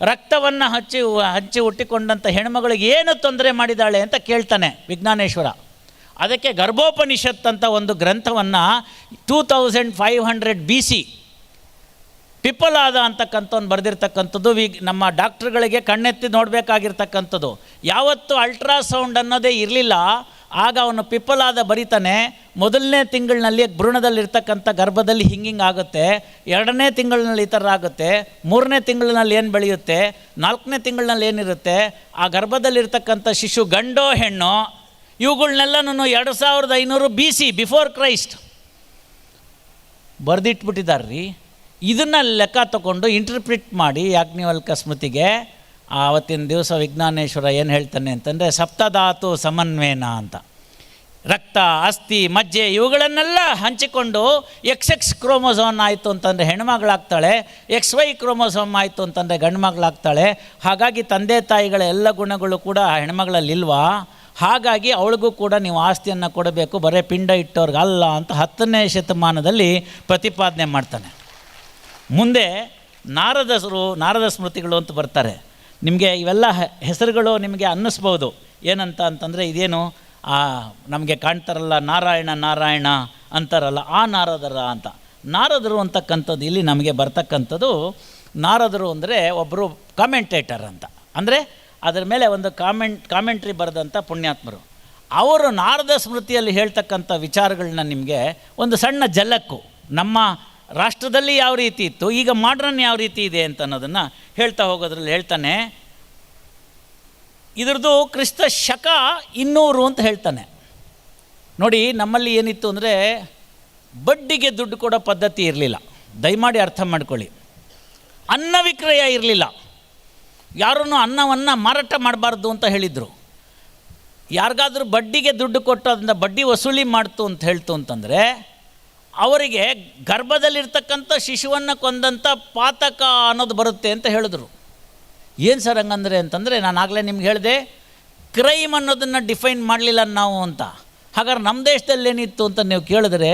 ರಕ್ತವನ್ನು ಹಚ್ಚಿ ಹಚ್ಚಿ ಹುಟ್ಟಿಕೊಂಡಂಥ ಹೆಣ್ಮಗಳಿಗೆ ಏನು ತೊಂದರೆ ಮಾಡಿದಾಳೆ ಅಂತ ಕೇಳ್ತಾನೆ ವಿಜ್ಞಾನೇಶ್ವರ. ಅದಕ್ಕೆ ಗರ್ಭೋಪನಿಷತ್ ಅಂತ ಒಂದು ಗ್ರಂಥವನ್ನು two thousand five hundred B C Pippalada ಅಂತಕ್ಕಂಥವ್ನು ಬರೆದಿರ್ತಕ್ಕಂಥದ್ದು ವಿ ನಮ್ಮ ಡಾಕ್ಟ್ರುಗಳಿಗೆ ಕಣ್ಣೆತ್ತಿ ನೋಡಬೇಕಾಗಿರ್ತಕ್ಕಂಥದ್ದು. ಯಾವತ್ತು ಅಲ್ಟ್ರಾಸೌಂಡ್ ಅನ್ನೋದೇ ಇರಲಿಲ್ಲ. ಆಗ ಅವನು ಪಿಪ್ಪಲಾದ ಬರಿತಾನೆ ಮೊದಲನೇ ತಿಂಗಳಿನಲ್ಲಿ ಭ್ರೂಣದಲ್ಲಿರ್ತಕ್ಕಂಥ ಗರ್ಭದಲ್ಲಿ ಹಿಂಗಿಂಗ್ ಆಗುತ್ತೆ, ಎರಡನೇ ತಿಂಗಳಿನಲ್ಲಿ ಈ ಥರ ಆಗುತ್ತೆ ಮೂರನೇ ತಿಂಗಳಿನಲ್ಲಿ ಏನು ಬೆಳೆಯುತ್ತೆ, ನಾಲ್ಕನೇ ತಿಂಗಳಿನಲ್ಲಿ ಏನಿರುತ್ತೆ, ಆ ಗರ್ಭದಲ್ಲಿರ್ತಕ್ಕಂಥ ಶಿಶು ಗಂಡೋ ಹೆಣ್ಣೋ ಇವುಗಳನ್ನೆಲ್ಲನೂ ಎರಡು ಸಾವಿರದ ಐನೂರು ಬಿ ಸಿ ಬಿಫೋರ್ ಕ್ರೈಸ್ಟ್ ಬರೆದಿಟ್ಬಿಟ್ಟಿದ್ದಾರೆ ರೀ ಇದನ್ನು ಲೆಕ್ಕ ತಗೊಂಡು ಇಂಟರ್ಪ್ರಿಟ್ ಮಾಡಿ ಯಾಜ್ಞವಲ್ಕ ಸ್ಮೃತಿಗೆ ಆವತ್ತಿನ ದಿವಸ ವಿಜ್ಞಾನೇಶ್ವರ ಏನು ಹೇಳ್ತಾನೆ ಅಂತಂದರೆ, ಸಪ್ತಧಾತು ಸಮನ್ವಯನ ಅಂತ. ರಕ್ತ, ಅಸ್ಥಿ, ಮಜ್ಜೆ, ಇವುಗಳನ್ನೆಲ್ಲ ಹಂಚಿಕೊಂಡು ಎಕ್ಸ್ ಎಕ್ಸ್ ಕ್ರೋಮೋಸೋಮ್ ಆಯಿತು ಅಂತಂದರೆ ಹೆಣ್ಮಗಳಾಗ್ತಾಳೆ ಎಕ್ಸ್ ವೈ ಕ್ರೋಮೋಸೋಮ್ ಆಯಿತು ಅಂತಂದರೆ ಗಂಡು ಮಗಳಾಗ್ತಾಳೆ, ಹಾಗಾಗಿ ತಂದೆ ತಾಯಿಗಳ ಎಲ್ಲ ಗುಣಗಳು ಕೂಡ ಹೆಣ್ಮಗಳಲ್ಲಿಲ್ವಾ ಹಾಗಾಗಿ ಅವಳಿಗೂ ಕೂಡ ನೀವು ಆಸ್ತಿಯನ್ನು ಕೊಡಬೇಕು, ಬರೀ ಪಿಂಡ ಇಟ್ಟವ್ರಿಗೆ ಅಲ್ಲ ಅಂತ ಹತ್ತನೇ ಶತಮಾನದಲ್ಲಿ ಪ್ರತಿಪಾದನೆ ಮಾಡ್ತಾನೆ. ಮುಂದೆ ನಾರದಸರು ನಾರದ ಸ್ಮೃತಿಗಳು ಅಂತ ಬರ್ತಾರೆ. ನಿಮಗೆ ಇವೆಲ್ಲ ಹೆಸರುಗಳು ನಿಮಗೆ ಅನ್ನಿಸ್ಬೋದು. ಏನಂತ ಅಂತಂದರೆ ಇದೇನು, ಆ, ನಮಗೆ ಕಾಣ್ತಾರಲ್ಲ, ನಾರಾಯಣ ನಾರಾಯಣ ಅಂತಾರಲ್ಲ, ಆ ನಾರದರ ಅಂತ. ನಾರದರು ಅಂತಕ್ಕಂಥದ್ದು ಇಲ್ಲಿ ನಮಗೆ ಬರ್ತಕ್ಕಂಥದ್ದು, ನಾರದರು ಅಂದರೆ ಒಬ್ಬರು ಕಾಮೆಂಟೇಟರ್ ಅಂತ. ಅಂದರೆ ಅದರ ಮೇಲೆ ಒಂದು ಕಾಮೆಂಟ್ ಕಾಮೆಂಟ್ರಿ ಬರೆದಂಥ ಪುಣ್ಯಾತ್ಮರು. ಅವರು ನಾರದ ಸ್ಮೃತಿಯಲ್ಲಿ ಹೇಳ್ತಕ್ಕಂಥ ವಿಚಾರಗಳನ್ನ ನಿಮಗೆ ಒಂದು ಸಣ್ಣ ಜಲಕ್ಕು ನಮ್ಮ ರಾಷ್ಟ್ರದಲ್ಲಿ ಯಾವ ರೀತಿ ಇತ್ತು, ಈಗ ಮಾಡ್ರನ್ ಯಾವ ರೀತಿ ಇದೆ ಅಂತ ಅನ್ನೋದನ್ನು ಹೇಳ್ತಾ ಹೋಗೋದ್ರಲ್ಲಿ ಹೇಳ್ತಾನೆ, ಇದ್ರದ್ದು ಕ್ರಿಸ್ತ ಶಕ ಇನ್ನೂರು ಅಂತ ಹೇಳ್ತಾನೆ. ನೋಡಿ, ನಮ್ಮಲ್ಲಿ ಏನಿತ್ತು ಅಂದರೆ, ಬಡ್ಡಿಗೆ ದುಡ್ಡು ಕೊಡೋ ಪದ್ಧತಿ ಇರಲಿಲ್ಲ. ದಯಮಾಡಿ ಅರ್ಥ ಮಾಡ್ಕೊಳ್ಳಿ. ಅನ್ನ ವಿಕ್ರಯ ಇರಲಿಲ್ಲ. ಯಾರೂ ಅನ್ನವನ್ನು ಮಾರಾಟ ಮಾಡಬಾರ್ದು ಅಂತ ಹೇಳಿದರು. ಯಾರಿಗಾದರೂ ಬಡ್ಡಿಗೆ ದುಡ್ಡು ಕೊಟ್ಟು ಅದರಿಂದ ಬಡ್ಡಿ ವಸೂಲಿ ಮಾಡ್ತು ಅಂತ ಹೇಳ್ತು ಅಂತಂದರೆ ಅವರಿಗೆ ಗರ್ಭದಲ್ಲಿರ್ತಕ್ಕಂಥ ಶಿಶುವನ್ನು ಕೊಂದಂಥ ಪಾತಕ ಅನ್ನೋದು ಬರುತ್ತೆ ಅಂತ ಹೇಳಿದ್ರು. ಏನು ಸರ್ ಹಂಗಂದ್ರೆ ಅಂತಂದರೆ ನಾನು ಆಗಲೇ ನಿಮ್ಗೆ ಹೇಳಿದೆ ಕ್ರೈಮ್ ಅನ್ನೋದನ್ನು ಡಿಫೈನ್ ಮಾಡಲಿಲ್ಲ ನಾವು ಅಂತ. ಹಾಗಾದ್ರೆ ನಮ್ಮ ದೇಶದಲ್ಲಿ ಏನಿತ್ತು ಅಂತ ನೀವು ಕೇಳಿದ್ರೆ,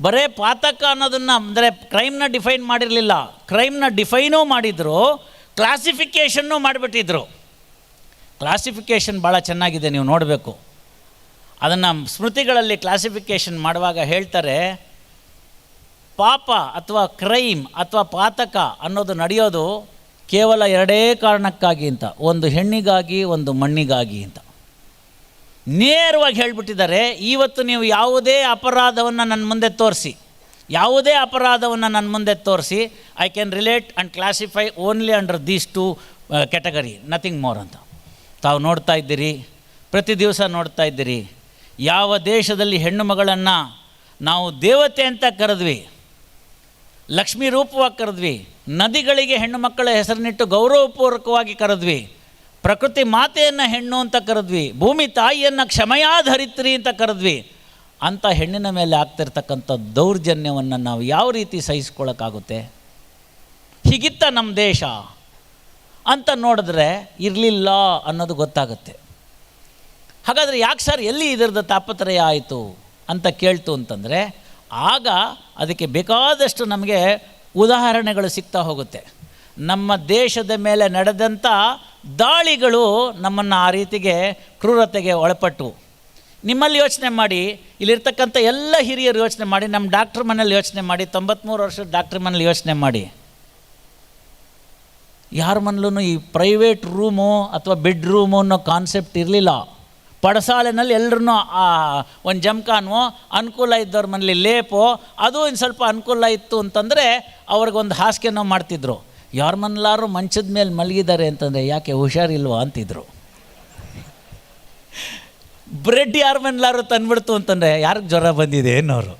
ಬರೇ ಪಾತಕ ಅನ್ನೋದನ್ನು ಅಂದರೆ ಕ್ರೈಮ್ನ ಡಿಫೈನ್ ಮಾಡಿರಲಿಲ್ಲ. ಕ್ರೈಮ್ನ ಡಿಫೈನೂ ಮಾಡಿದರು ಕ್ಲಾಸಿಫಿಕೇಷನ್ನು ಮಾಡಿಬಿಟ್ಟಿದ್ರು. ಕ್ಲಾಸಿಫಿಕೇಷನ್ ಭಾಳ ಚೆನ್ನಾಗಿದೆ, ನೀವು ನೋಡಬೇಕು. ಅದನ್ನು ಸ್ಮೃತಿಗಳಲ್ಲಿ ಕ್ಲಾಸಿಫಿಕೇಷನ್ ಮಾಡುವಾಗ ಹೇಳ್ತಾರೆ ಪಾಪ ಅಥವಾ ಕ್ರೈಮ್ ಅಥವಾ ಪಾತಕ ಅನ್ನೋದು ನಡೆಯೋದು ಕೇವಲ ಎರಡೇ ಕಾರಣಕ್ಕಾಗಿ ಅಂತ, ಒಂದು ಹೆಣ್ಣಿಗಾಗಿ, ಒಂದು ಮಣ್ಣಿಗಾಗಿ ಅಂತ. ನೇರವಾಗಿ ಹೇಳಿಬಿಟ್ಟಿದ್ದಾರೆ, ಇವತ್ತು ನೀವು ಯಾವುದೇ ಅಪರಾಧವನ್ನು ನನ್ನ ಮುಂದೆ ತೋರಿಸಿ, ಯಾವುದೇ ಅಪರಾಧವನ್ನು ನನ್ನ ಮುಂದೆ ತೋರಿಸಿ I can relate and classify only under these two category nothing more ಅಂತ. ತಾವು ನೋಡ್ತಾ ಇದ್ದೀರಿ, ಪ್ರತಿ ದಿವಸ ನೋಡ್ತಾ ಇದ್ದೀರಿ, ಯಾವ ದೇಶದಲ್ಲಿ ಹೆಣ್ಣು ಮಗಳನ್ನು ನಾವು ದೇವತೆ ಅಂತ ಕರೆದ್ವಿ ಲಕ್ಷ್ಮೀ ರೂಪವಾಗಿ ಕರೆದ್ವಿ. ನದಿಗಳಿಗೆ ಹೆಣ್ಣು ಮಕ್ಕಳ ಹೆಸರನ್ನಿಟ್ಟು ಗೌರವಪೂರ್ವಕವಾಗಿ ಕರೆದ್ವಿ. ಪ್ರಕೃತಿ ಮಾತೆಯನ್ನು ಹೆಣ್ಣು ಅಂತ ಕರೆದ್ವಿ. ಭೂಮಿ ತಾಯಿಯನ್ನು ಕ್ಷಮಯಾಧರಿತ್ರಿ ಅಂತ ಕರೆದ್ವಿ. ಅಂಥ ಹೆಣ್ಣಿನ ಮೇಲೆ ಆಗ್ತಿರ್ತಕ್ಕಂಥ ದೌರ್ಜನ್ಯವನ್ನು ನಾವು ಯಾವ ರೀತಿ ಸಹಿಸ್ಕೊಳ್ಳೋಕ್ಕಾಗುತ್ತೆ ಹೀಗಿತ್ತ ನಮ್ಮ ದೇಶ. ಅಂತ ನೋಡಿದ್ರೆ ಇರಲಿಲ್ಲ ಅನ್ನೋದು ಗೊತ್ತಾಗುತ್ತೆ. ಹಾಗಾದರೆ ಯಾಕೆ ಸರ್ ಎಲ್ಲಿ ಇದರದ ತಾಪತ್ರಯ ಆಯಿತು ಅಂತ ಕೇಳ್ತು ಅಂತಂದರೆ ಆಗ ಅದಕ್ಕೆ ಬೇಕಾದಷ್ಟು ನಮಗೆ ಉದಾಹರಣೆಗಳು ಸಿಗ್ತಾ ಹೋಗುತ್ತೆ. ನಮ್ಮ ದೇಶದ ಮೇಲೆ ನಡೆದಂಥ ದಾಳಿಗಳು ನಮ್ಮನ್ನು ಆ ರೀತಿಗೆ ಕ್ರೂರತೆಗೆ ಒಳಪಟ್ಟವು ನಿಮ್ಮಲ್ಲಿ ಯೋಚನೆ ಮಾಡಿ, ಇಲ್ಲಿರ್ತಕ್ಕಂಥ ಎಲ್ಲ ಹಿರಿಯರು ಯೋಚನೆ ಮಾಡಿ, ನಮ್ಮ ಡಾಕ್ಟ್ರ್ ಮನೇಲಿ ಯೋಚನೆ ಮಾಡಿ ತೊಂಬತ್ತ್ಮೂರು ವರ್ಷದ ಡಾಕ್ಟ್ರ್ ಮನೇಲಿ ಯೋಚನೆ ಮಾಡಿ. ಯಾರ ಮನೇಲೂ ಈ ಪ್ರೈವೇಟ್ ರೂಮು ಅಥವಾ ಬೆಡ್ರೂಮು ಅನ್ನೋ ಕಾನ್ಸೆಪ್ಟ್ ಇರಲಿಲ್ಲ. ಪಡಸಾಲೆನಲ್ಲಿ ಎಲ್ಲರೂ ಒಂದು ಜಮ್ಕಾನು ಅನುಕೂಲ ಇದ್ದವ್ರ ಮನೇಲಿ ಲೇಪೋ, ಅದು ಇನ್ನು ಸ್ವಲ್ಪ ಅನುಕೂಲ ಇತ್ತು ಅಂತಂದರೆ ಅವ್ರಿಗೊಂದು ಹಾಸಿಗೆನೋ ಮಾಡ್ತಿದ್ರು. ಯಾರ ಮನೇಲಾರು ಮಂಚದ ಮೇಲೆ ಮಲಗಿದ್ದಾರೆ ಅಂತಂದರೆ ಯಾಕೆ ಹುಷಾರಿಲ್ವ ಅಂತಿದ್ರು. ಬ್ರೆಡ್ ಯಾರ ಮನೇಲಾರು ತಂದ್ಬಿಡ್ತು ಅಂತಂದರೆ ಯಾರಿಗೆ ಜ್ವರ ಬಂದಿದೆ ಅನ್ನೋರು.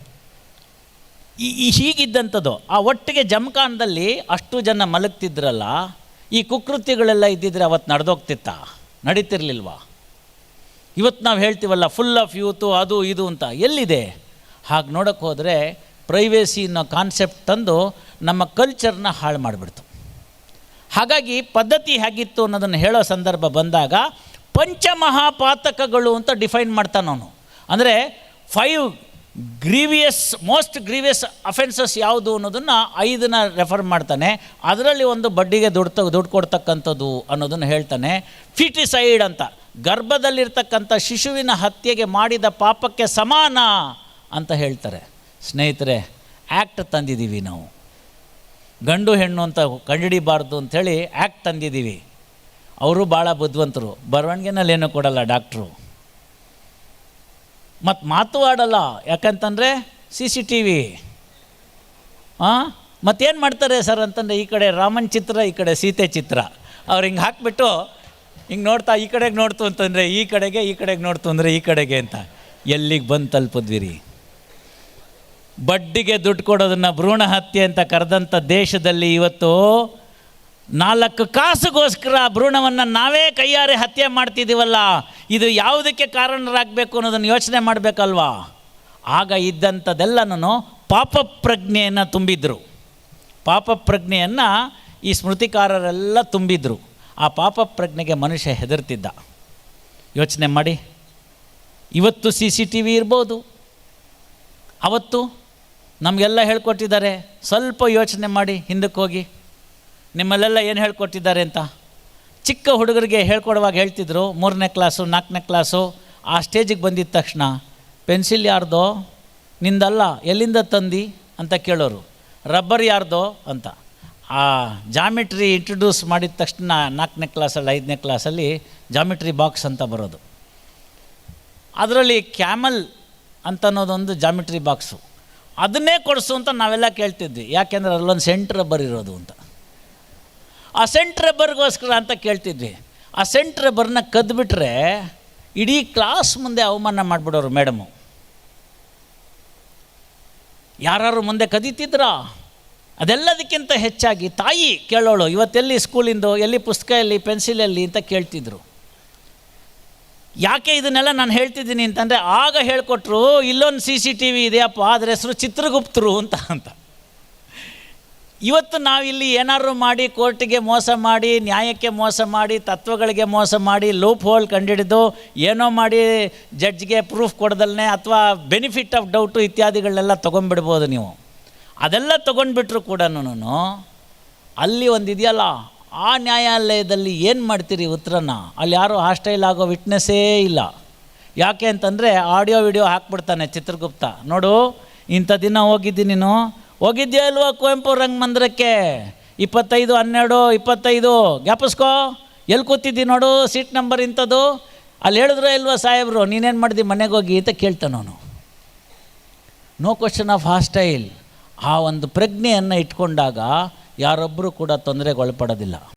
ಈ ಹೀಗಿದ್ದಂಥದ್ದು, ಆ ಒಟ್ಟಿಗೆ ಜಮಖಾನದಲ್ಲಿ ಅಷ್ಟು ಜನ ಮಲಗ್ತಿದ್ರಲ್ಲ, ಈ ಕುಕೃತ್ಯಗಳೆಲ್ಲ ಇದ್ದಿದ್ರೆ ಅವತ್ತು ನಡೆದೋಗ್ತಿತ್ತ? ನಡೀತಿರ್ಲಿಲ್ವಾ? ಇವತ್ತು ನಾವು ಹೇಳ್ತೀವಲ್ಲ ಫುಲ್ ಆಫ್ ಯೂತು ಅದು, ಇದು ಅಂತ. ಎಲ್ಲಿದೆ? ಹಾಗೆ ನೋಡೋಕ್ಕೆ ಹೋದರೆ ಪ್ರೈವೇಸಿ ಅನ್ನೋ ಕಾನ್ಸೆಪ್ಟ್ ತಂದು ನಮ್ಮ ಕಲ್ಚರ್ನ ಹಾಳು ಮಾಡಿಬಿಡ್ತು. ಹಾಗಾಗಿ ಪದ್ಧತಿ ಹೇಗಿತ್ತು ಅನ್ನೋದನ್ನು ಹೇಳೋ ಸಂದರ್ಭ ಬಂದಾಗ ಪಂಚಮಹಾಪಾತಕಗಳು ಅಂತ ಡಿಫೈನ್ ಮಾಡ್ತಾನೆ ಅವನು. ಅಂದರೆ five grievous most grievous offences ಯಾವುದು ಅನ್ನೋದನ್ನು ಐದನ್ನ ರೆಫರ್ ಮಾಡ್ತಾನೆ. ಅದರಲ್ಲಿ ಒಂದು ಬಡ್ಡಿಗೆ ದುಡ್ಡು ದುಡ್ಡು ಕೊಡ್ತಕ್ಕಂಥದ್ದು ಅನ್ನೋದನ್ನು ಹೇಳ್ತಾನೆ. ಫಿಟಿಸೈಡ್ ಅಂತ. ಗರ್ಭದಲ್ಲಿರ್ತಕ್ಕಂಥ ಶಿಶುವಿನ ಹತ್ಯೆಗೆ ಮಾಡಿದ ಪಾಪಕ್ಕೆ ಸಮಾನ ಅಂತ ಹೇಳ್ತಾರೆ. ಸ್ನೇಹಿತರೆ ಆ್ಯಕ್ಟ್ ತಂದಿದ್ದೀವಿ ನಾವು. ಗಂಡು ಹೆಣ್ಣು ಅಂತ ಕಂಡುಹಿಡಿಬಾರ್ದು ಅಂಥೇಳಿ ಆ್ಯಕ್ಟ್ ತಂದಿದ್ದೀವಿ. ಅವರು ಭಾಳ ಬುದ್ಧಿವಂತರು. ಬರವಣಿಗೆನಲ್ಲಿ ಏನೂ ಕೊಡಲ್ಲ ಡಾಕ್ಟ್ರು. ಮತ್ತು ಮಾತು ಆಡಲ್ಲ. ಯಾಕಂತಂದರೆ ಸಿ ಸಿ ಟಿ ವಿ ಹಾಂ ಮತ್ತೇನು ಮಾಡ್ತಾರೆ ಸರ್ ಅಂತಂದರೆ ಈ ಕಡೆ ರಾಮನ್ ಚಿತ್ರ, ಈ ಕಡೆ ಸೀತೆ ಚಿತ್ರ. ಅವ್ರು ಹಿಂಗೆ ಹಾಕ್ಬಿಟ್ಟು ಹಿಂಗೆ ನೋಡ್ತಾ ಈ ಕಡೆಗೆ ನೋಡ್ತು ಅಂತಂದರೆ ಈ ಕಡೆಗೆ ಈ ಕಡೆಗೆ ನೋಡ್ತು ಅಂದರೆ ಈ ಕಡೆಗೆ ಅಂತ. ಎಲ್ಲಿಗೆ ಬಂದು ತಲುಪಿದ್ವಿರಿ? ಬಡ್ಡಿಗೆ ದುಡ್ಡು ಕೊಡೋದನ್ನು ಭ್ರೂಣ ಹತ್ಯೆ ಅಂತ ಕರೆದಂಥ ದೇಶದಲ್ಲಿ ಇವತ್ತು ನಾಲ್ಕು ಕಾಸುಗೋಸ್ಕರ ಭ್ರೂಣವನ್ನು ನಾವೇ ಕೈಯಾರೆ ಹತ್ಯೆ ಮಾಡ್ತಿದ್ದೀವಲ್ಲ ಇದು ಯಾವುದಕ್ಕೆ ಕಾರಣರಾಗಬೇಕು ಅನ್ನೋದನ್ನು ಯೋಚನೆ ಮಾಡಬೇಕಲ್ವಾ? ಆಗ ಇದ್ದಂಥದ್ದೆಲ್ಲನೂ ಪಾಪ ಪ್ರಜ್ಞೆಯನ್ನು ತುಂಬಿದ್ರು. ಪಾಪ ಪ್ರಜ್ಞೆಯನ್ನು ಈ ಸ್ಮೃತಿಕಾರರೆಲ್ಲ ತುಂಬಿದ್ರು. ಆ ಪಾಪ ಪ್ರಜ್ಞೆಗೆ ಮನುಷ್ಯ ಹೆದರ್ತಿದ್ದ. ಯೋಚನೆ ಮಾಡಿ. ಇವತ್ತು ಸಿ ಸಿ ಟಿ ವಿ ಇರ್ಬೋದು. ಅವತ್ತು ನಮಗೆಲ್ಲ ಹೇಳ್ಕೊಟ್ಟಿದ್ದಾರೆ. ಸ್ವಲ್ಪ ಯೋಚನೆ ಮಾಡಿ ಹಿಂದಕ್ಕೆ ಹೋಗಿ. ನಿಮ್ಮಲ್ಲೆಲ್ಲ ಏನು ಹೇಳ್ಕೊಟ್ಟಿದ್ದಾರೆ ಅಂತ. ಚಿಕ್ಕ ಹುಡುಗರಿಗೆ ಹೇಳ್ಕೊಡುವಾಗ ಹೇಳ್ತಿದ್ರು, ಮೂರನೇ ಕ್ಲಾಸು, ನಾಲ್ಕನೇ ಕ್ಲಾಸು, ಆ ಸ್ಟೇಜಿಗೆ ಬಂದಿದ್ದ ತಕ್ಷಣ, ಪೆನ್ಸಿಲ್ ಯಾರ್ದೋ, ನಿಂದಲ್ಲ, ಎಲ್ಲಿಂದ ತಂದು? ಅಂತ ಕೇಳೋರು. ರಬ್ಬರ್ ಯಾರ್ದೋ? ಅಂತ. ಆ ಜಾಮಿಟ್ರಿ ಇಂಟ್ರೊಡ್ಯೂಸ್ ಮಾಡಿದ ತಕ್ಷಣ ನಾಲ್ಕನೇ ಕ್ಲಾಸಲ್ಲಿ ಐದನೇ ಕ್ಲಾಸಲ್ಲಿ ಜಾಮಿಟ್ರಿ ಬಾಕ್ಸ್ ಅಂತ ಬರೋದು. ಅದರಲ್ಲಿ ಕ್ಯಾಮಲ್ ಅಂತ ಅನ್ನೋದೊಂದು ಜಾಮಿಟ್ರಿ ಬಾಕ್ಸು ಅದನ್ನೇ ಕೊಡಿಸು ಅಂತ ನಾವೆಲ್ಲ ಕೇಳ್ತಿದ್ವಿ. ಯಾಕೆಂದರೆ ಅಲ್ಲೊಂದು ಸೆಂಟ್ ರಬ್ಬರ್ ಇರೋದು ಅಂತ. ಆ ಸೆಂಟ್ ರಬ್ಬರ್ಗೋಸ್ಕರ ಅಂತ ಕೇಳ್ತಿದ್ವಿ. ಆ ಸೆಂಟ್ ರಬ್ಬರ್ನ ಕದ್ಬಿಟ್ರೆ ಇಡೀ ಕ್ಲಾಸ್ ಮುಂದೆ ಅವಮಾನ ಮಾಡಿಬಿಡೋರು ಮೇಡಮು ಯಾರು ಮುಂದೆ ಕದೀತಿದ್ರಾ? ಅದೆಲ್ಲದಕ್ಕಿಂತ ಹೆಚ್ಚಾಗಿ ತಾಯಿ ಕೇಳೋಳು, ಇವತ್ತೆಲ್ಲಿ ಸ್ಕೂಲಿಂದು, ಎಲ್ಲಿ ಪುಸ್ತಕ ಎಲ್ಲಿ ಪೆನ್ಸಿಲ್ ಎಲ್ಲಿ ಅಂತ ಕೇಳ್ತಿದ್ರು. ಯಾಕೆ ಇದನ್ನೆಲ್ಲ ನಾನು ಹೇಳ್ತಿದ್ದೀನಿ ಅಂತಂದರೆ, ಆಗ ಹೇಳ್ಕೊಟ್ರು, ಇಲ್ಲೊಂದು ಸಿ ಸಿ ಟಿ ವಿ ಇದೆಯಪ್ಪ ಅದ್ರ ಹೆಸರು ಚಿತ್ರಗುಪ್ತರು ಅಂತ ಅಂತ. ಇವತ್ತು ನಾವಿಲ್ಲಿ ಏನಾದರೂ ಮಾಡಿ, ಕೋರ್ಟಿಗೆ ಮೋಸ ಮಾಡಿ, ನ್ಯಾಯಕ್ಕೆ ಮೋಸ ಮಾಡಿ, ತತ್ವಗಳಿಗೆ ಮೋಸ ಮಾಡಿ, ಲೂಪ್ ಹೋಲ್ ಕಂಡಿಡಿದು, ಏನೋ ಮಾಡಿ ಜಡ್ಜ್ಗೆ ಪ್ರೂಫ್ ಕೊಡದಲ್ಲೇ ಅಥವಾ ಬೆನಿಫಿಟ್ ಆಫ್ ಡೌಟು ಇತ್ಯಾದಿಗಳನ್ನೆಲ್ಲ ತೊಗೊಂಡ್ಬಿಡ್ಬೋದು ನೀವು. ಅದೆಲ್ಲ ತೊಗೊಂಡ್ಬಿಟ್ರು ಕೂಡ ಅಲ್ಲಿ ಒಂದು ಇದೆಯಲ್ಲ, ಆ ನ್ಯಾಯಾಲಯದಲ್ಲಿ ಏನು ಮಾಡ್ತೀರಿ ಉತ್ತರನ ಅಲ್ಲಿ ಯಾರೂ ಹಾಸ್ಟೈಲ್ ಆಗೋ ವಿಟ್ನೆಸ್ಸೇ ಇಲ್ಲ. ಯಾಕೆ ಅಂತಂದರೆ ಆಡಿಯೋ ವಿಡಿಯೋ ಹಾಕ್ಬಿಡ್ತಾನೆ ಚಿತ್ರಗುಪ್ತ. ನೋಡು, ಇಂಥ ದಿನ ಹೋಗಿದ್ದಿ ನೀನು? ಹೋಗಿದ್ಯಾ ಇಲ್ವಾ ಕುವೆಂಪು ರಂಗಮಂದಿರಕ್ಕೆ? ಇಪ್ಪತ್ತೈದು, ಹನ್ನೆರಡು, ಇಪ್ಪತ್ತೈದು, ಜ್ಞಾಪಿಸ್ಕೋ. ಎಲ್ಲಿ ಕೂತಿದ್ದಿ ನೋಡು ಸೀಟ್ ನಂಬರ್ ಇಂಥದ್ದು. ಅಲ್ಲಿ ಹೇಳಿದ್ರೆ ಇಲ್ವಾ ಸಾಹೇಬರು, ನೀನೇನು ಮಾಡಿದಿ ಮನೆಗೆ ಹೋಗಿ ಅಂತ ಕೇಳ್ತಾನವನು. ನೋ ಕ್ವಶನ್ ಆಫ್ ಹಾಸ್ಟೈಲ್ ಆ ಒಂದು ಪ್ರಜ್ಞೆಯನ್ನು ಇಟ್ಕೊಂಡಾಗ ಯಾರೊಬ್ಬರೂ ಕೂಡ ತೊಂದರೆಗೊಳಪಡೋದಿಲ್ಲ.